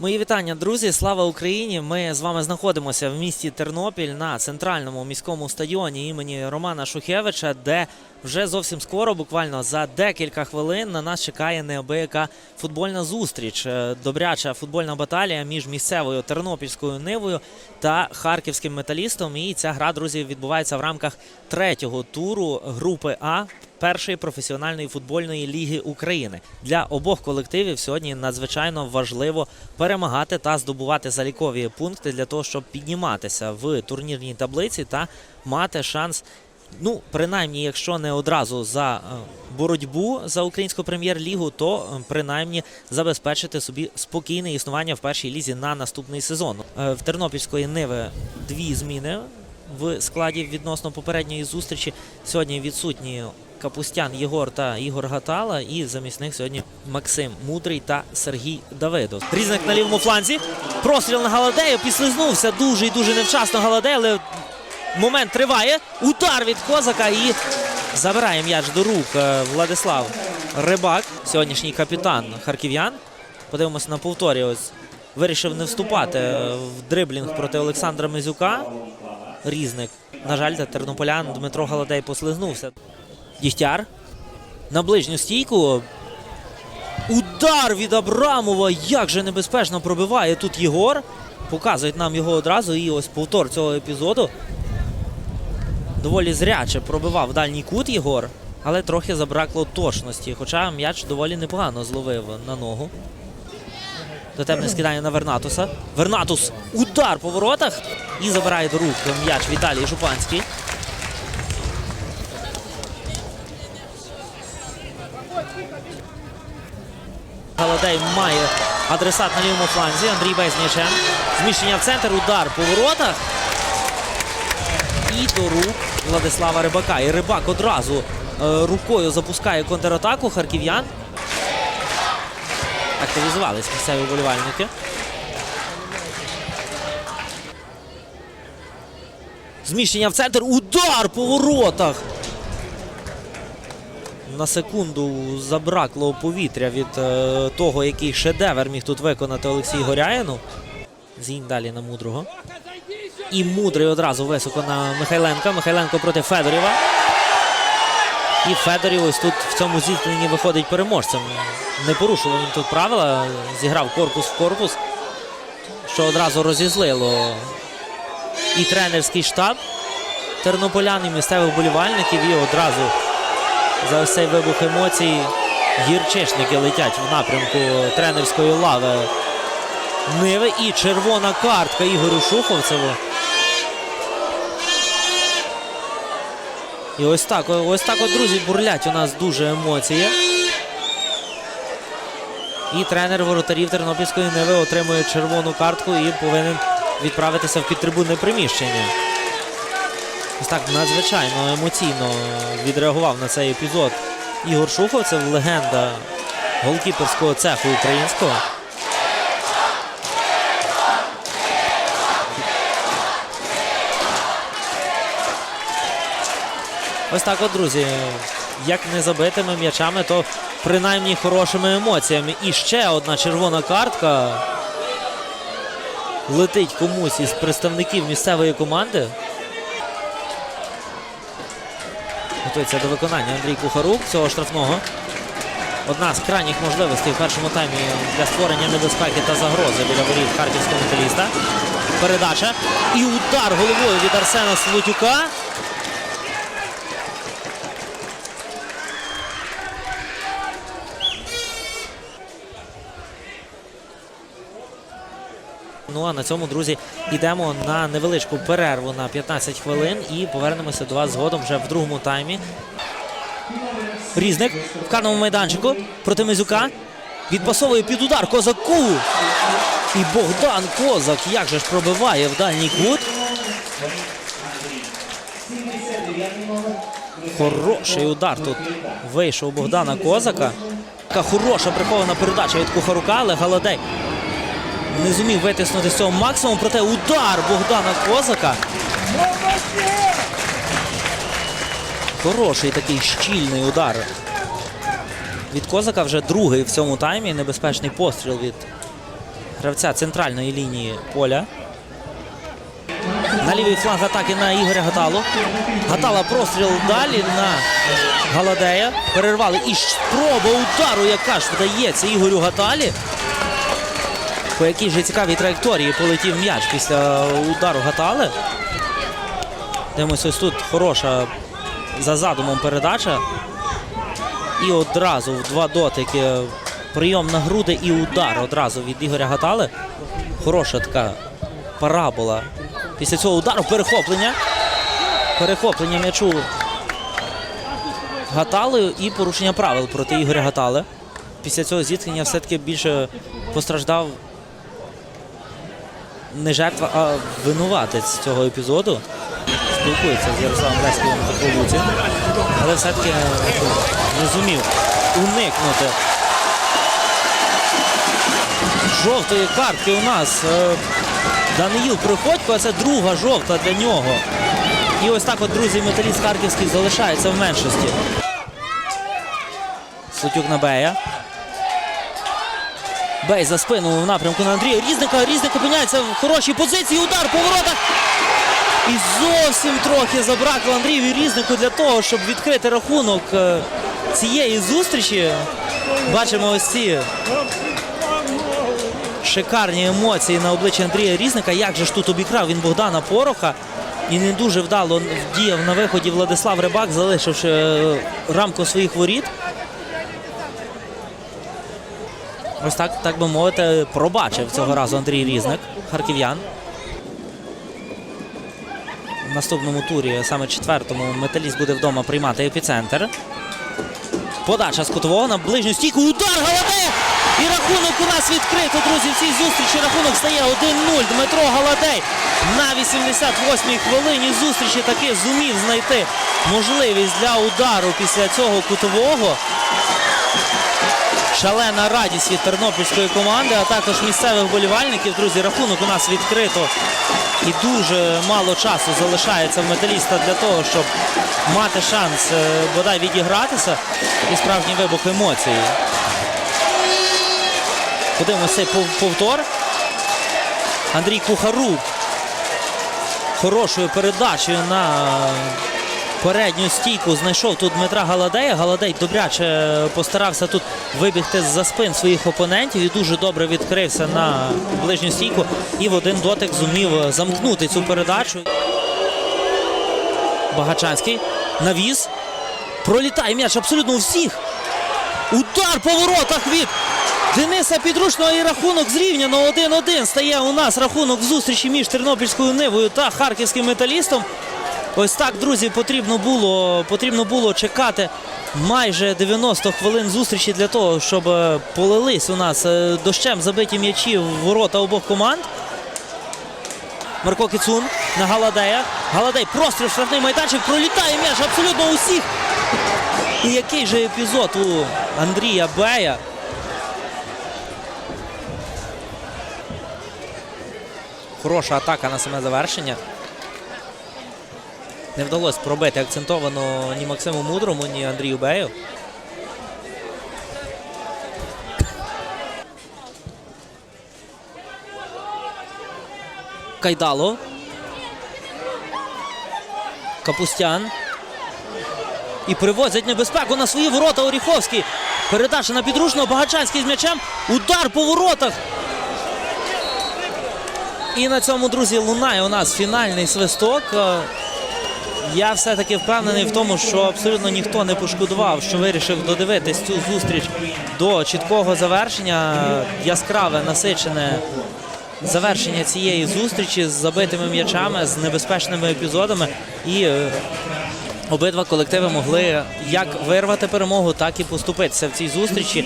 Мої вітання, друзі! Слава Україні! Ми з вами знаходимося в місті Тернопіль на центральному міському стадіоні імені Романа Шухевича, де вже зовсім скоро, буквально за декілька хвилин, на нас чекає неабияка футбольна зустріч. Е, Добряча футбольна баталія між місцевою тернопільською нивою та харківським металістом. І ця гра, друзі, відбувається в рамках третього туру групи А першої професіональної футбольної ліги України. Для обох колективів сьогодні надзвичайно важливо перемагати та здобувати залікові пункти для того, щоб підніматися в турнірній таблиці та мати шанс. Ну, принаймні, якщо не одразу за е, боротьбу за українську прем'єр-лігу, то е, принаймні забезпечити собі спокійне існування в першій лізі на наступний сезон. Е, В Тернопільської Ниви дві зміни в складі відносно попередньої зустрічі. Сьогодні відсутні Капустян Єгор та Ігор Гатала, і замість них сьогодні Максим Мудрий та Сергій Давидов. Різник на лівому фланзі. Простріл на Галадею. Підслизнувся дуже і дуже невчасно Галадей, але момент триває. Удар від Козака і забирає м'яч до рук е, Владислав Рибак, сьогоднішній капітан харків'ян. Подивимося на повторі. Ось вирішив не вступати е, в дриблінг проти Олександра Мизюка. Різник. На жаль, тернополян Дмитро Галадей послизнувся. Дігтяр. На ближню стійку. Удар від Абрамова. Як же небезпечно пробиває тут Єгор. Показують нам його одразу. І ось повтор цього епізоду. Доволі зряче пробивав дальній кут Єгор, але трохи забракло точності. Хоча м'яч доволі непогано зловив на ногу. Дотепне скидання на Вернатуса. Вернатус. Удар по воротах. І забирає до рук м'яч Віталій Жупанський. Галадей має адресат на лівому фланзі. Андрій м'ячем. Зміщення в центр, удар по воротах. І до рук Владислава Рибака. І Рибак одразу е, рукою запускає контратаку харків'ян. Активізувались місцеві вболівальники. Зміщення в центр. Удар по воротах. На секунду забракло повітря від е, того, який шедевр міг тут виконати Олексій Горяєнов. Зінь далі на мудрого. І мудрий одразу високо на Михайленка. Михайленко проти Федорєва. І Федорів ось тут в цьому зіткненні виходить переможцем. Не порушував він тут правила, зіграв корпус в корпус, що одразу розізлило і тренерський штаб тернополян, і місцевих вболівальників, і одразу за цей вибух емоцій гірчишники летять в напрямку тренерської лави Ниви. І червона картка Ігорю Шуховцеву. І ось так, ось так, от, друзі, бурлять у нас дуже емоції. І тренер воротарів Тернопільської Ниви отримує червону картку і повинен відправитися в підтрибунне приміщення. Ось так надзвичайно емоційно відреагував на цей епізод Ігор Шуховцев, легенда голкіперського цеху українського. Ось так от, друзі. Як не забитими м'ячами, то принаймні хорошими емоціями. І ще одна червона картка. Летить комусь із представників місцевої команди. Готується до виконання Андрій Кухарук цього штрафного. Одна з крайніх можливостей в першому таймі для створення небезпеки та загрози біля воріт харківського металіста. Передача. І удар головою від Арсена Слутюка. Ну а на цьому, друзі, йдемо на невеличку перерву на 15 хвилин і повернемося до вас згодом вже в другому таймі. Різник в карному майданчику проти Мизюка. Відпасовує під удар козаку. І Богдан Козак як же ж пробиває в дальній кут. Хороший удар тут вийшов Богдана Козака. Така хороша прихована передача від Кухарука, але Галадей не зумів витиснути з цього максимум. Проте удар Богдана Козака. Хороший такий щільний удар. Від Козака вже другий в цьому таймі. Небезпечний постріл від гравця центральної лінії поля. На лівий фланг атаки на Ігоря Гаталу. Гатала простріл далі на Галадея. Перервали. І спроба удару, яка ж вдається Ігорю Гаталі. По якій же цікавій траєкторії полетів м'яч після удару Гатали. Дивимося, ось тут хороша за задумом передача. І одразу в два дотики прийом на груди і удар одразу від Ігоря Гатали. Хороша така парабола. Після цього удару перехоплення. Перехоплення м'ячу Гаталею і порушення правил проти Ігоря Гатали. Після цього зіткнення все-таки більше постраждав не жертва, а винуватець цього епізоду. Спілкується з Ярославом Леськовим по вулиці, але все-таки не зумів уникнути жовтої картки у нас. е, Даниїл Приходько, а це друга жовта для нього. І ось так от, друзі, металіст Харківський залишається в меншості. Слутюк на Бей за спину в напрямку на Андрія Різника. Різник опиняється в хорошій позиції. Удар по воротах. І зовсім трохи забракло Андрію Різнику для того, щоб відкрити рахунок е, цієї зустрічі. Бачимо ось ці шикарні емоції на обличчі Андрія Різника. Як же ж тут обікрав він Богдана Пороха і не дуже вдало діяв на виході Владислав Рибак, залишивши е, рамку своїх воріт. Ось так, так би мовити, пробачив цього разу Андрій Різник, харків'ян. В наступному турі, саме четвертому, металіст буде вдома приймати епіцентр. Подача з кутового на ближню стійку. Удар Галадея! І рахунок у нас відкрито, друзі. В цій зустрічі рахунок стає 1-0. Дмитро Галадей на 88-й хвилині зустрічі таки зумів знайти можливість для удару після цього кутового. Шалена радість від тернопільської команди, а також місцевих болівальників. Друзі, рахунок у нас відкрито. І дуже мало часу залишається в металіста для того, щоб мати шанс е, бодай відігратися і справжній вибух емоцій. Подивимося цей повтор. Андрій Кухарук хорошою передачею на передню стійку знайшов тут Дмитра Галадея. Галадей добряче постарався тут вибігти з-за спин своїх опонентів і дуже добре відкрився на ближню стійку і в один дотик зумів замкнути цю передачу. Багачанський навіз. Пролітає м'яч абсолютно у всіх. Удар по воротах від Дениса Підручного і рахунок зрівняно 1-1. Стає у нас рахунок зустрічі між Тернопільською Нивою та харківським металістом. Ось так, друзі, потрібно було, потрібно було чекати майже 90 хвилин зустрічі для того, щоб е, полились у нас е, дощем забиті м'ячі в ворота обох команд. Марко Кіцун на Галадея. Галадей простріл штрафний майданчик. Пролітає м'яч абсолютно усіх. І який же епізод у Андрія Бея. Хороша атака на саме завершення. Не вдалося пробити акцентовано ні Максиму Мудрому, ні Андрію Бею. Кайдало. Капустян. І привозять небезпеку на свої ворота Оріховський. Передача на підручного Багачанський з м'ячем. Удар по воротах. І на цьому, друзі, лунає у нас фінальний свисток. Я все-таки впевнений в тому, що абсолютно ніхто не пошкодував, що вирішив додивитись цю зустріч до чіткого завершення. Яскраве, насичене завершення цієї зустрічі з забитими м'ячами, з небезпечними епізодами. І е, обидва колективи могли як вирвати перемогу, так і поступитися в цій зустрічі.